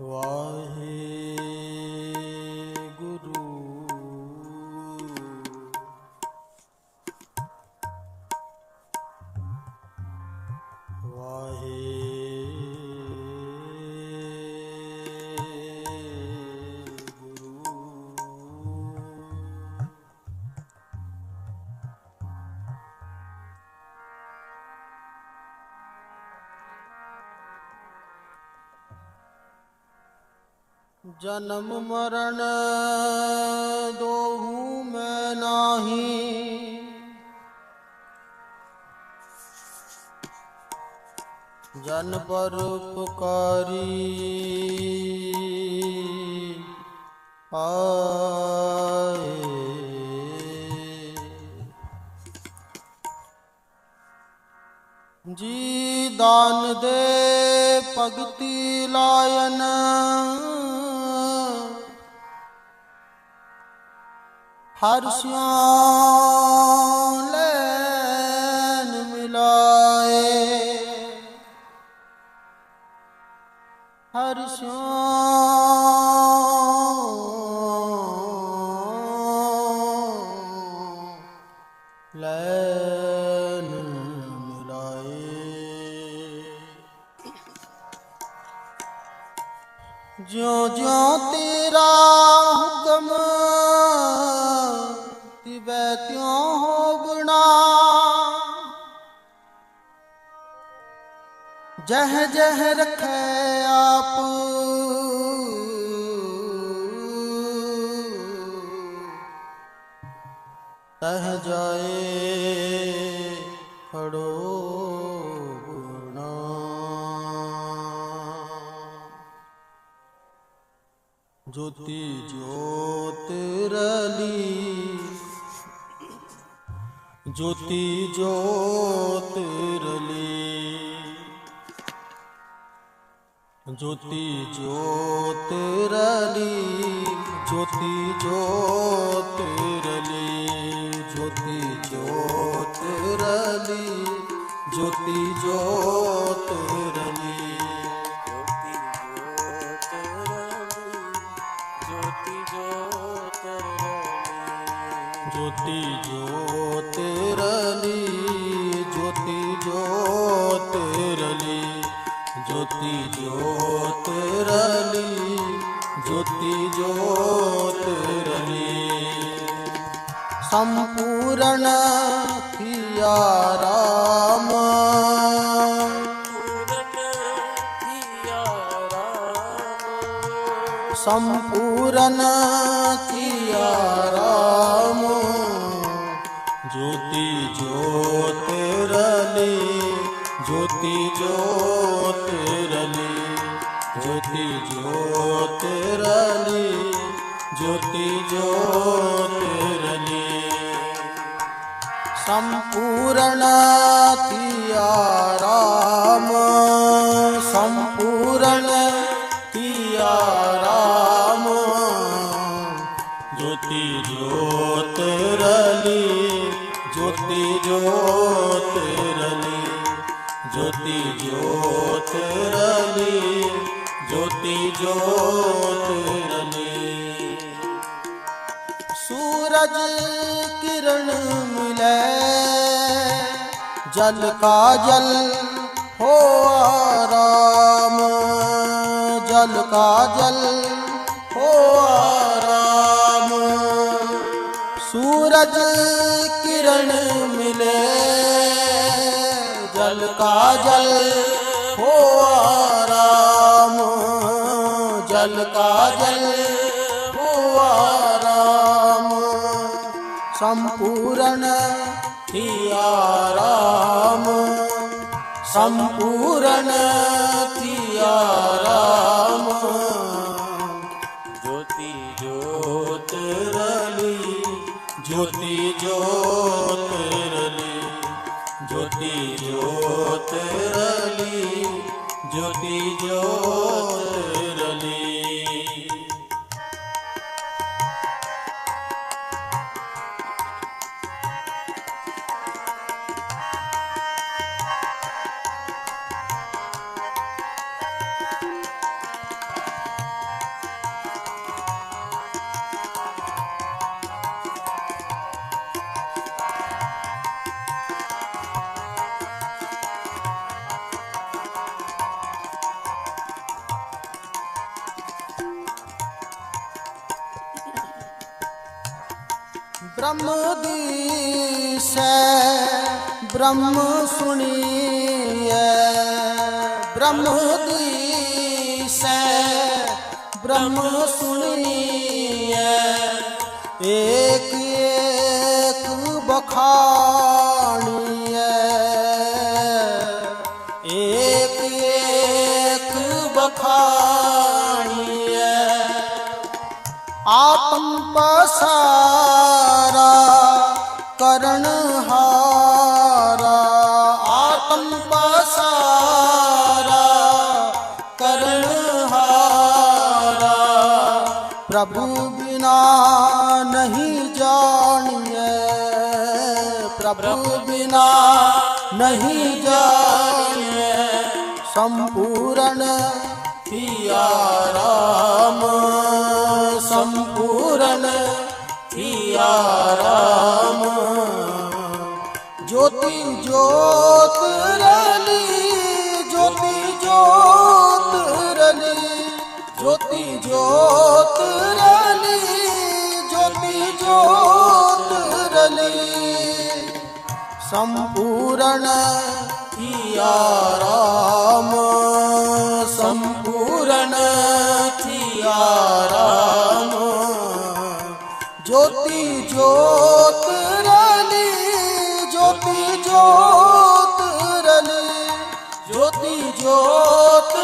王 ਜਨਮ ਮਰਨ ਦੋਹੂ ਮੈਂ ਨਾਹੀ। ਜਨ ਪਰ ਪੁਕਾਰੀ ਆਏ ਜੀ ਦਾਨ ਦੇ ਭਗਤੀ ਲਾਇਨ ਹਰਿ ਸਿਆ ਜਹ ਜਹ ਰਖੈ ਆਪ। ਤਹ ਜਾਏ ਖੜੋ ਗੁਣਾ। ਜੋਤੀ ਜੋਤ ਰਲੀ। ਜੋਤੀ ਜੋਤ ਰਲੀ। જ્યોતિ જ્યોતિરલી જ્યોતિ જ્યોતિ ज्योतिरले ज्योति ज्योतिरले ज्योति ज्योतिरले ज्योति ज्योतिरले सम्पूर्णति राम ਜੋਤ ਰਲੀ, ਜੋਤੀ ਜੋਤ ਰਲੀ, ਜੋਤੀ ਜੋਤ ਰਲੀ। ਸੂਰਜ ਕਿਰਨ ਮਿਲੇ, ਜਲ ਕਾਜਲ ਹੋ ਆਰਾਮ ਜਲ ਕਾਜਲ ਹੋ ਆਰਾਮ ਸੂਰਜ ਕਿਰਨ नयन का जल हो राम जल का जल हो राम संपूर्ण थिया राम संपूर्ण थिया राम जोत ਬ੍ਰਹਮ ਸੁਣੀਐ ਏਕ ਏਕ ਬਖਾਣੀਐ ਨਹੀਂ ਜਾਣੀਏ ਸੰਪੂਰਨ ਥੀਆ ਰਾਮ। ਸੰਪੂਰਨ ਥੀਆ ਰਾਮ। ਜੋਤੀ ਜੋਤ ਰਲੀ, ਜੋਤੀ ਜੋਤ ਰਲੀ, ਜੋਤੀ ਜੋਤ ਸੰਪੂਰਨ ਥੀਆ ਰਾਮ ਸੰਪੂਰਨ ਥੀਆ ਰਾਮ। ਜੋਤੀ ਜੋਤ ਰਲੀ ਜੋਤੀ ਜੋਤ ਰਲੀ ਜੋਤੀ ਜੋਤ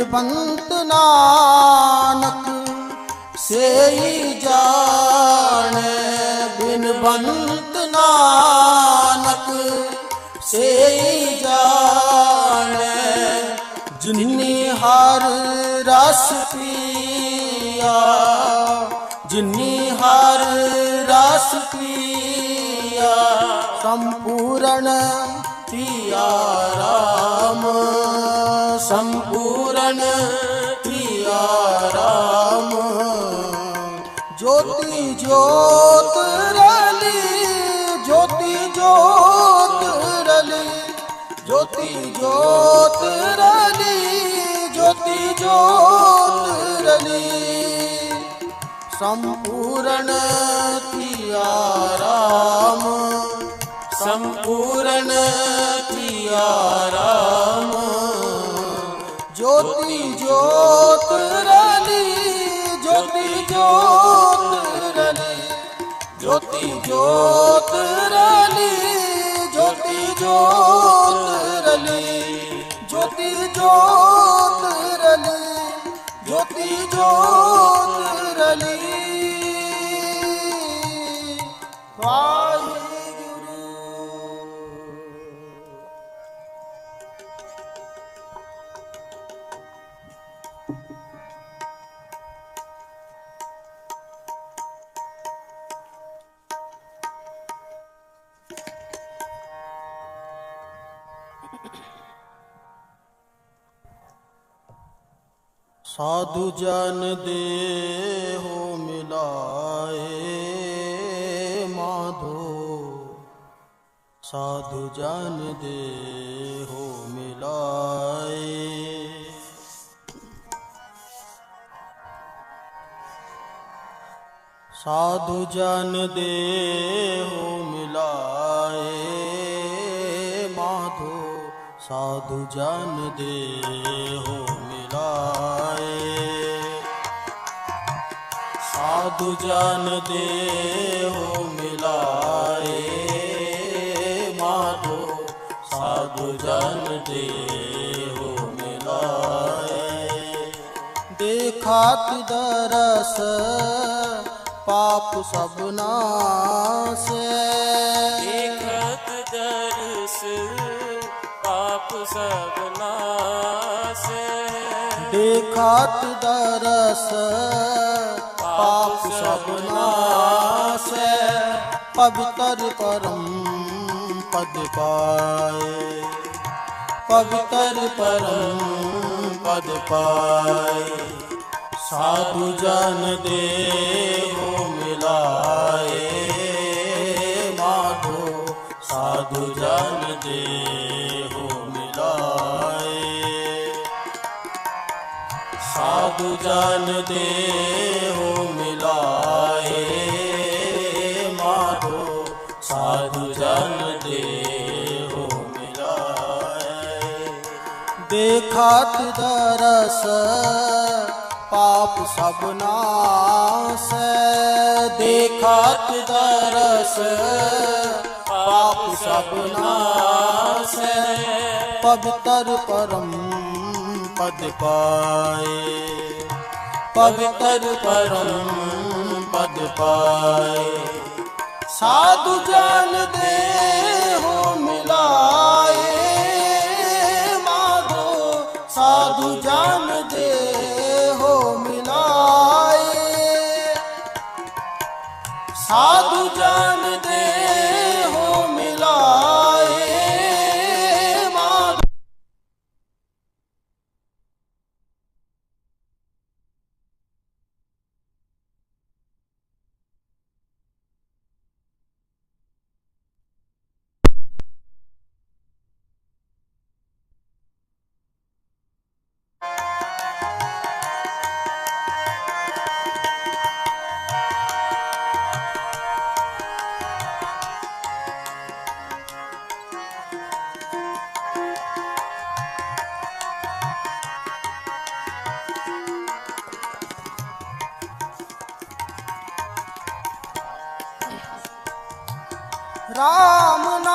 ਬਿਨ ਬੰਤ ਨਾਨਕ, ਸੇਈ ਜਾਣੈ ਬਿਨ ਬੰਤ ਨਾਨਕ, ਸੇਈ ਜਾਣੈ ਜਿਨੀ ਹਰ ਰਸ ਪੀਆ, ਜਿਨੀ ਹਰ ਰਸ ਪੀਆ, ਸੰਪੂਰਨ ਥੀਆ ਰਾਮ ਸੰਪੂਰਨ ਥੀਆ ਰਾਮ। ਜੋਤੀ ਜੋਤ ਰਲੀ, ਜੋਤੀ ਜੋਤ ਰਲੀ। ਜੋਤੀ ਜੋਤ ਰਲੀ, ਜੋਤੀ ਜੋਤ ਰਲੀ। ਸੰਪੂਰਨ ਥੀਆ ਰਾਮ। ਸੰਪੂਰਨ ਥੀਆ ਰਾਮ। ਜੋਤੀ ਜੋਤ ਰਲੀ ਜੋਤੀ ਜੋਤ ਰਲੀ ਜੋਤੀ ਜੋਤ ਰਲੀ ਜੋਤੀ ਜੋਤ ਰਲੀ ਜੋਤੀ ਜੋਤ ਰਲੀ ਜੋਤੀ ਜੋਤ ਰਲੀ ਵਾਹਿਗੁਰੂ। ਸਾਧੂ ਜਨ ਦੇਹੋ ਮਿਲਾਏ ਮਾਧੋ। ਸਾਧੂ ਜਨ ਦੇਹੋ ਮਿਲਾਏ। ਸਾਧੂ ਜਨ ਦੇਹੋ ਮਿਲਾਏ ਮਾਧੋ। ਸਾਧੂ ਜਨ ਦੇਹੋ ਮਿਲਾਏ ਸਾਧੂ ਜਨ ਦੇਹੋ ਮਿਲਾਏ। ਮਾਧੋ ਸਾਧੂ ਜਨ ਦੇਹੋ ਮਿਲਾਏ। ਦੇਖਾਤ ਦਰਸ ਪਾਪ ਸਭ ਨਾਸੈ। ਦੇਖਾਤ ਦਰਸ ਪਾਪ ਸਭ ਨਾਸੈ। ਪਵਿੱਤਰ ਪਰਮ ਪਦ ਪਾਏ। ਪਵਿੱਤਰ ਪਰਮ ਪਦ ਪਾਏ। ਸਾਧੂ ਜਨ ਦੇਹੋ ਮਿਲਾਏ। ਮਾਧੋ ਸਾਧੂ ਜਨ ਦੇਹੋ ਸਾਧੂ ਜਨ ਦੇਹੋ ਮਿਲਾਏ ਮਾਧੋ ਸਾਧੂ ਜਨ ਦੇਹੋ ਮਿਲਾਏ। ਦੇਖਾਤ ਦਰਸ ਪਾਪ ਸਭ ਨਾਸੈ ਦੇਖਾਤ ਦਰਸ ਪਾਪ ਸਭ ਨਾਸੈ ਪਵਿੱਤਰ ਪਰਮ ਪਦ ਪਾਏ। ਪਵਿੱਤਰ ਪਰਮ ਪਦ ਪਾਏ। ਸਾਧੂ ਜਨ ਦੇਹੋ ਰਾਮ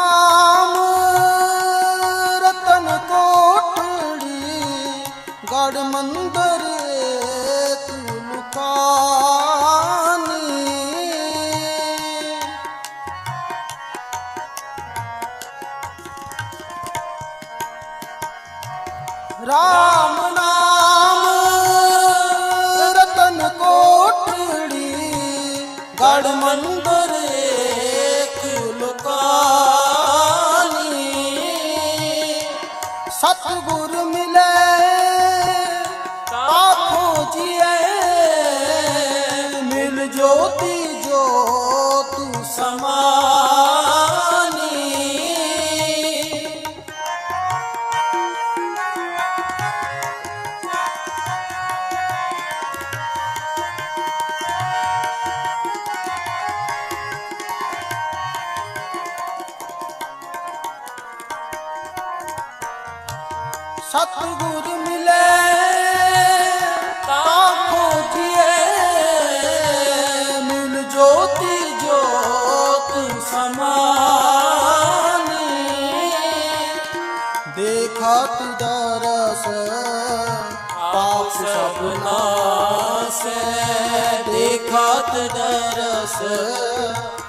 ਦੇਖਤ ਦਰਸ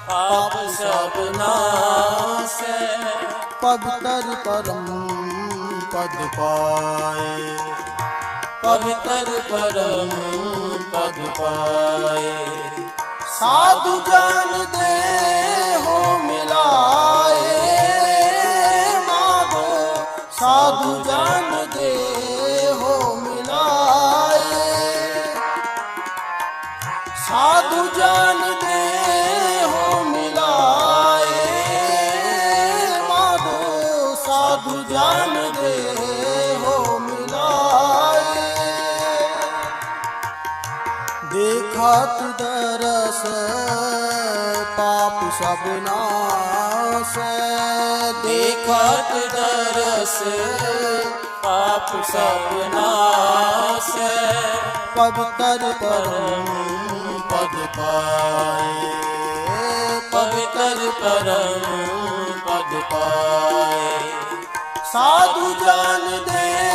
ਪਾਪ ਸਭ ਨਾਸੈ। ਪਵਿੱਤਰ ਪਰਮ ਪਦ ਪਾਏ। ਪਵਿੱਤਰ ਪਰਮ ਪਦ ਪਾਏ। ਸਾਧੂ ਜਨ ਦੇਹੋ ਮਿਲਾਏ। ਮਾਗੋ ਸਾਧੂ ਜਨ ਪਾਪ ਸਭ ਨਾਸੈ ਦੇਖਤ ਦਰਸ ਪਾਪ ਸਭ ਨਾਸੈ ਪਵਿੱਤਰ ਪਰਮ ਪਦ ਪਾਏ। ਪਵਿੱਤਰ ਪਰਮ ਪਦ ਪਾਏ। ਸਾਧੂ ਜਾਣਦੇ ਹੋ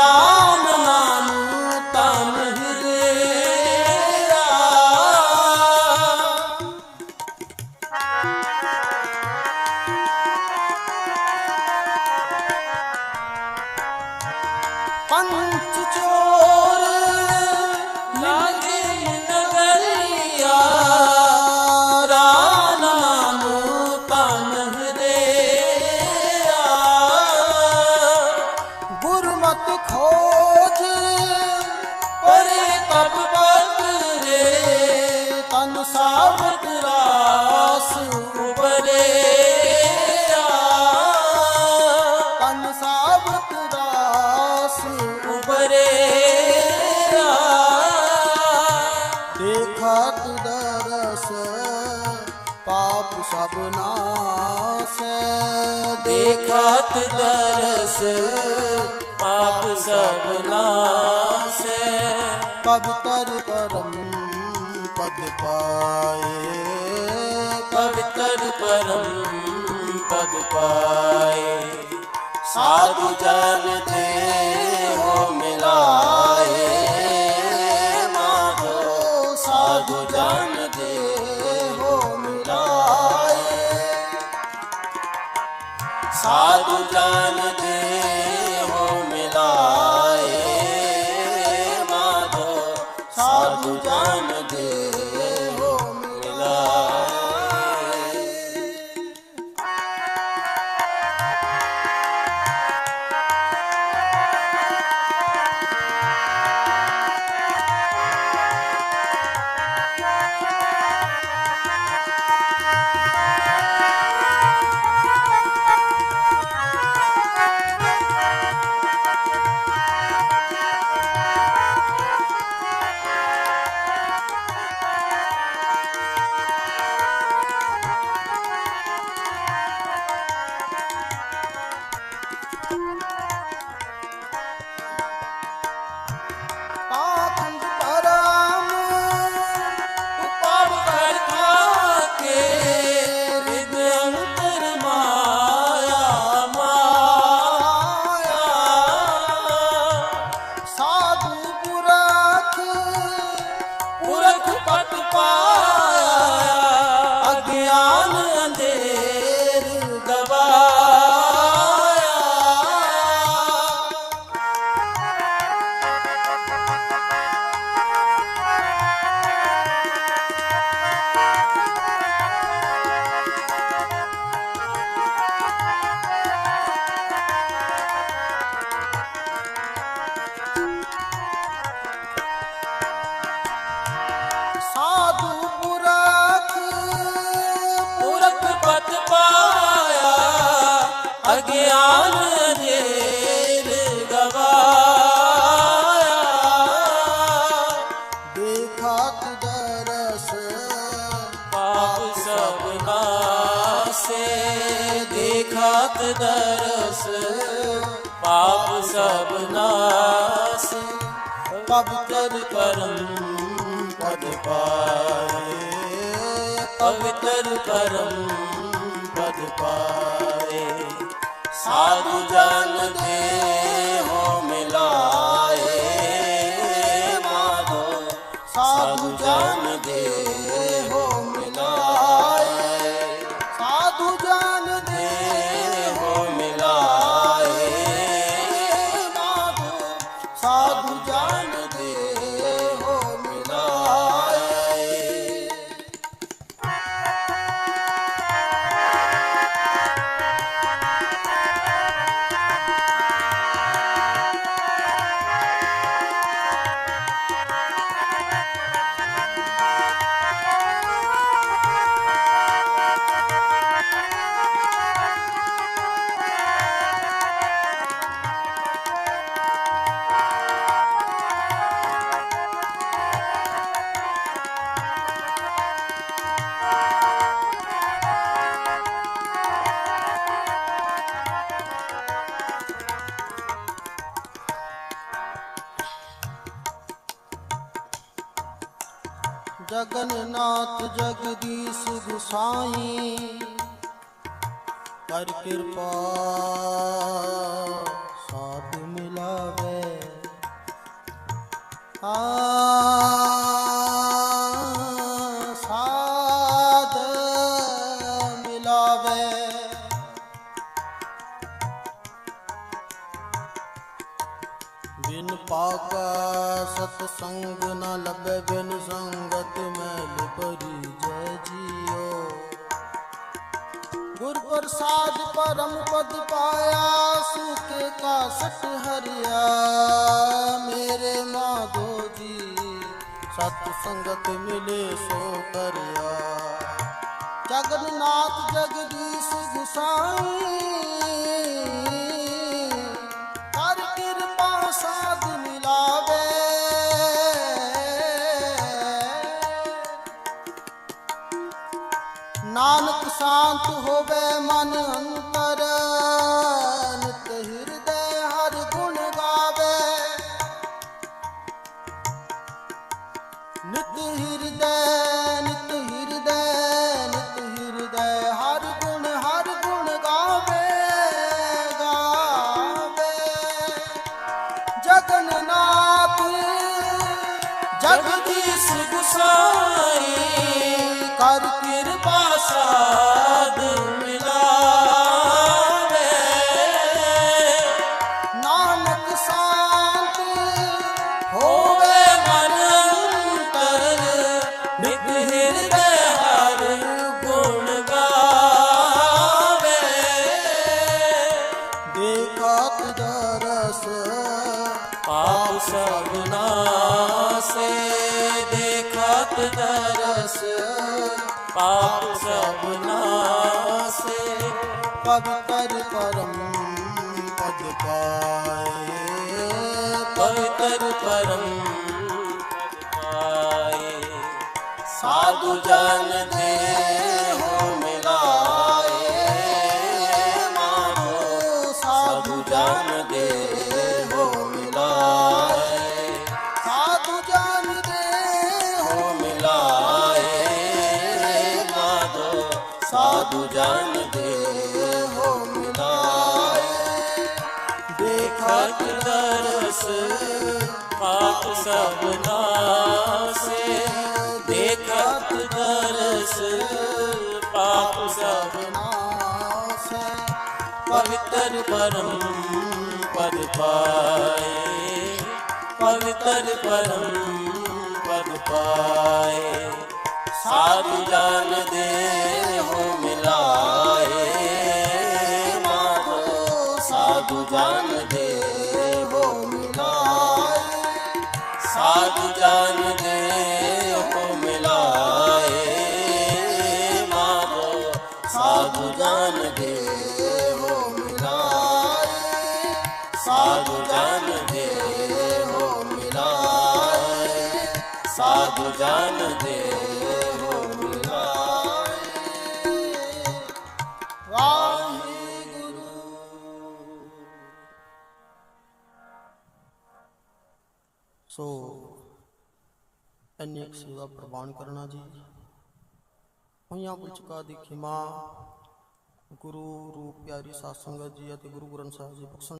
나. ਦੇਖਤ ਦਰਸ ਪਾਪ ਸਭ ਨਾਸੈ। ਦੇਖਤ ਦਰਸ ਪਾਪ ਸਭ ਨਾਸੈ। ਪਵਿੱਤਰ ਪਰਮ ਪਦ ਪਾਏ। ਪਵਿੱਤਰ ਪਰਮ ਪਦ ਪਾਏ। ਸਾਧੂ ਜਨ ਤੇ ਹੋ ਸਾਧੂ ਅਗਿਆਨ ਅੰਧੇਰ ਗਵਾਇਆ। ਦੇਖਤ ਦਰਸ ਪਾਪ ਸਭ ਨਾਸੇ ਦੇਖਤ ਦਰਸ ਪਾਪ ਸਭ ਨਾਸੇ। ਪਵਿੱਤਰ ਪਰਮ ਪਦ ਪਾਏ। ਪਵਿੱਤਰ ਪਰਮ ਪਦ ਪਾਏ। ਸਾਧੂ ਜਨ ਦੇ ਹੋ ਮਿਲਾਏ ਮਾਧੋ ਸਾਧੂ ਦੇ ਜਗਨਨਾਥ ਜਗਦੀਸ਼ ਗੁਸਾਈ। ਕਰ ਕਿਰਪਾ ਸਾਥ ਮਿਲਾਵੇ। ਆ ਸਤ ਸੰਗ ਨ ਲਬੇ ਬਿਨ ਸੰਗਤ ਮੈਲ ਭਰੀ, ਜੈ ਜੀਓ। ਗੁਰ ਪ੍ਰਸਾਦ ਪਰਮ ਪਦ ਪਾਇਆ, ਸੁਕੇ ਕਾ ਸਟ ਹਰਿਆ। ਮੇਰੇ ਮਾਧੋ ਜੀ ਸਤ ਸੰਗਤ ਮਿਲੇ ਸੋ ਕਰਿਆ। ਜਗਨਨਾਥ ਜਗਦੀਸ਼ ਗੁਸਾਈ ਸ਼ਾਂਤ ਹੋਵੇ ਮਨ ਅੰਤਰ, ਨਿਤ ਹਿਰਦੈ ਹਰ ਗੁਣ ਗਾਵੇ। ਨਿਤ ਹਿਰਦੈ ਨਿਤ ਹਿਰਦੈ ਨਿਤ ਹਿਰਦੈ ਹਰ ਗੁਣ ਹਰ ਗੁਣ ਗਾਵੇ ਗਾਵੇ। ਜਗਨਨਾਥ, ਜਗਦੀਸ਼ ਗੁਸਾਈ ਕਰ ਪਵਿੱਤਰ ਪਰਮ ਪਦ ਪਾਏ। ਪਵਿੱਤਰ ਪਰਮ ਪਾਏ। ਸਾਧੂ ਜਨ ਦੇ ਹੋ ਮਿਲਾਏ। ਮਾਨੋ ਸਾਧੂ ਜਨ ਦੇ ਹੋ ਮਿਲਾਏ। ਸਾਧੂ ਹੋ ਹੋ ਮਿਲਾਏ। ਮਾਧੋ ਸਾਧੂ ਜਨ ਪਾਪ ਸਭਨਾ ਦੇਖਤ ਦਰਸ ਪਾਪ ਸਭਨਾ ਨਾਸ, ਪਵਿੱਤਰ ਪਰਮ ਪਦ ਪਾਏ, ਪਵਿੱਤਰ ਪਰਮ ਪਦ ਪਾਏ। ਸਾਧੂ ਜਨ ਦੇ ਹੋ ਮਿਲਾਏ ਮਾਧੋ ਸਾਧੂ ਜਨ ਦੇ ਸਾਧੂ ਜਨ ਦੇ ਪ੍ਰਵਾਨ ਕਰਨਾ ਜੀ। ਹੋਈਆਂ ਪੁਲਚਕਾ ਦੀ ਖਿਮਾ। ਗੁਰੂ ਰੂਪ ਪਿਆਰੀ ਸਾਧ ਸੰਗਤ ਜੀ ਅਤੇ ਗੁਰੂ ਗ੍ਰੰਥ ਸਾਹਿਬ ਜੀ, ਬਖਸ਼ਣ